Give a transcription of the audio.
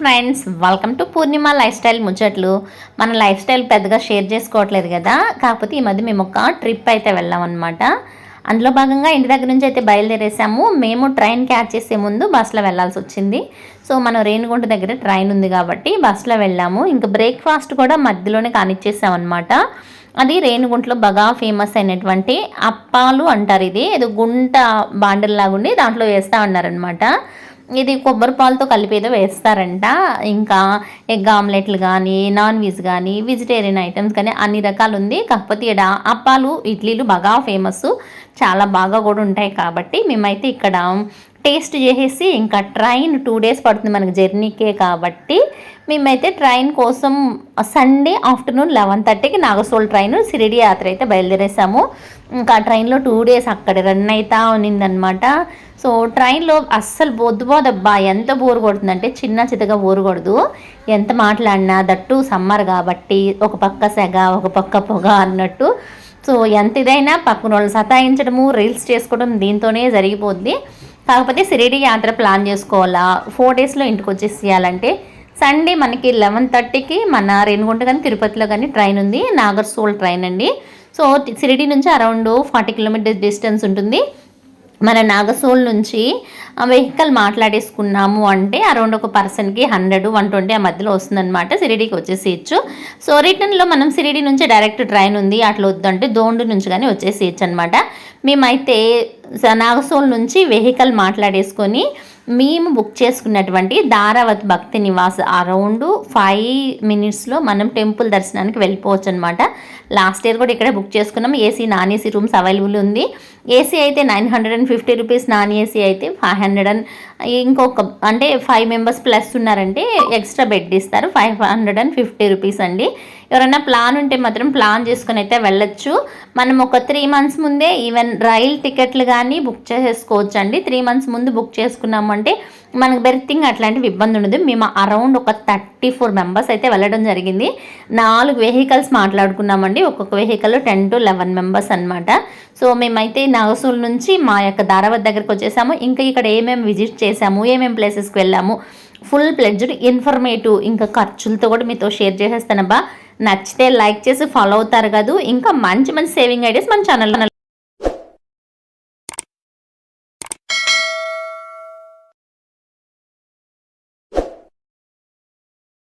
Friends welcome to Purnima lifestyle ముచ్చట్లు. మన life style పెద్దగా షేర్ చేసుకోవట్లేదు కదా? కాకపోతే ఈ మధ్య మేము ఒక ట్రిప్ అయితే వెళ్ళాం అనమాట అందులో భాగంగా ఇంటి దగ్గర నుంచి అయితే బయలుదేరేసాము. మేము ట్రైన్ క్యాచ్ చేసే ముందు బస్సులో వెళ్ళాల్సి వచ్చింది. సో మనం రేణిగుంట దగ్గర ట్రైన్ ఉంది కాబట్టి బస్సులో వెళ్ళాము. ఇంకా బ్రేక్ఫాస్ట్ కూడా మధ్యలోనే కానిచ్చేసామన్నమాట అది రేణుగుంటలో బాగా ఫేమస్ అయినటువంటి అప్పాలు అంటారు ఇది. ఏదో గుంట బాండల్లాగా ఉండి దాంట్లో వేస్తూ ఉన్నారనమాట ఇది కొబ్బరి పాలతో కలిపి ఏదో వేస్తారంట. ఇంకా ఎగ్ ఆమ్లెట్లు కానీ నాన్ వెజ్ కానీ వెజిటేరియన్ ఐటమ్స్ కానీ అన్ని రకాలు ఉంది కాకపోతే ఇక్కడ అప్పాలు ఇడ్లీలు బాగా ఫేమస్ చాలా బాగా కూడా ఉంటాయి కాబట్టి మేమైతే ఇక్కడ టేస్ట్ చేసేసి ఇంకా ట్రైన్ టూ డేస్ పడుతుంది మనకి జర్నీకే కాబట్టి మేమైతే ట్రైన్ కోసం సండే ఆఫ్టర్నూన్ లెవెన్ థర్టీకి నాగసోల్ ట్రైన్ సిరిడి యాత్ర అయితే బయలుదేరేసాము. ఇంకా ట్రైన్లో టూ డేస్ అక్కడ రన్ అవుతా ఉన్నిందనమాట సో ట్రైన్లో అస్సలు బొద్దు బోదబ్బా ఎంత బోరు కొడుతుందంటే చిన్న చితగా బోరు కొడదు. ఎంత మాట్లాడినా దట్టు సమ్మర్ కాబట్టి ఒక పక్క సెగ ఒక పక్క పొగ అన్నట్టు. సో ఎంత ఇదైనా పక్కన వాళ్ళు సతాయించడము రీల్స్ చేసుకోవడం దీంతోనే జరిగిపోద్ది. కాకపోతే సిరిడి యాత్ర ప్లాన్ చేసుకోవాలా? ఫోర్ డేస్లో ఇంటికి వచ్చేసేయాలంటే సండే మనకి లెవెన్ థర్టీకి మన రేణుగుంట కానీ తిరుపతిలో కానీ ట్రైన్ ఉంది. నాగర్సోల్ ట్రైన్ అండి. సో సిరిడి నుంచి అరౌండ్ ఫార్టీ కిలోమీటర్స్ డిస్టెన్స్ ఉంటుంది. మన నాగసోల్ నుంచి వెహికల్ మాట్లాడేసుకున్నాము అంటే అరౌండ్ ఒక పర్సన్కి హండ్రెడ్ వన్ ట్వంటీ ఆ మధ్యలో వస్తుందన్నమాట సిరిడీకి వచ్చేసేయచ్చు సో రిటర్న్లో మనం సిరిడి నుంచి డైరెక్ట్ ట్రైన్ ఉంది అట్లా వద్దంటే దోండు నుంచి కానీ వచ్చేసేయచ్చు అనమాట మేమైతే నాగసోల్ నుంచి వెహికల్ మాట్లాడేసుకొని మేము బుక్ చేసుకున్నటువంటి దారావత్ భక్తి నివాస్ అరౌండ్ ఫైవ్ మినిట్స్లో మనం టెంపుల్ దర్శనానికి వెళ్ళిపోవచ్చు అనమాట లాస్ట్ ఇయర్ కూడా ఇక్కడే బుక్ చేసుకున్నాం. AC non AC rooms available ఉంది. ఏసీ అయితే nine hundred and fifty rupees non AC అయితే ఫైవ్ హండ్రెడ్ అండ్ ఇంకొక అంటే ఫైవ్ మెంబర్స్ ప్లస్ ఉన్నారంటే ఎక్స్ట్రా బెడ్ ఇస్తారు. Five hundred and fifty rupees అండి. ఎవరైనా ప్లాన్ ఉంటే మాత్రం ప్లాన్ చేసుకుని అయితే వెళ్ళొచ్చు. మనం ఒక త్రీ మంత్స్ ముందే ఈవెన్ రైల్ టికెట్లు కానీ బుక్ చేసుకోవచ్చు అండి త్రీ మంత్స్ ముందు బుక్ చేసుకున్నామంటే అంటే మనకు బెర్తింగ్ అట్లాంటివి ఇబ్బంది ఉండదు. మేము అరౌండ్ ఒక థర్టీ ఫోర్ మెంబర్స్ అయితే వెళ్ళడం జరిగింది. నాలుగు వెహికల్స్ మాట్లాడుకున్నామండి. ఒక్కొక్క vehicle ten to eleven members అనమాట సో మేమైతే నాగసూల్ నుంచి మా యొక్క దారావత్ దగ్గరకు వచ్చేసాము. ఇంకా ఇక్కడ ఏమేమి విజిట్ చేసాము ఏమేమి ప్లేసెస్కి వెళ్ళాము ఫుల్ ప్లెడ్జ్డ్ ఇన్ఫర్మేటివ్ ఇంకా ఖర్చులతో కూడా మీతో షేర్ చేసేస్తానబ్బా నచ్చితే లైక్ చేసి ఫాలో అవుతారు కదా. ఇంకా మంచి మంచి సేవింగ్ ఐడియాస్ మన ఛానల్లో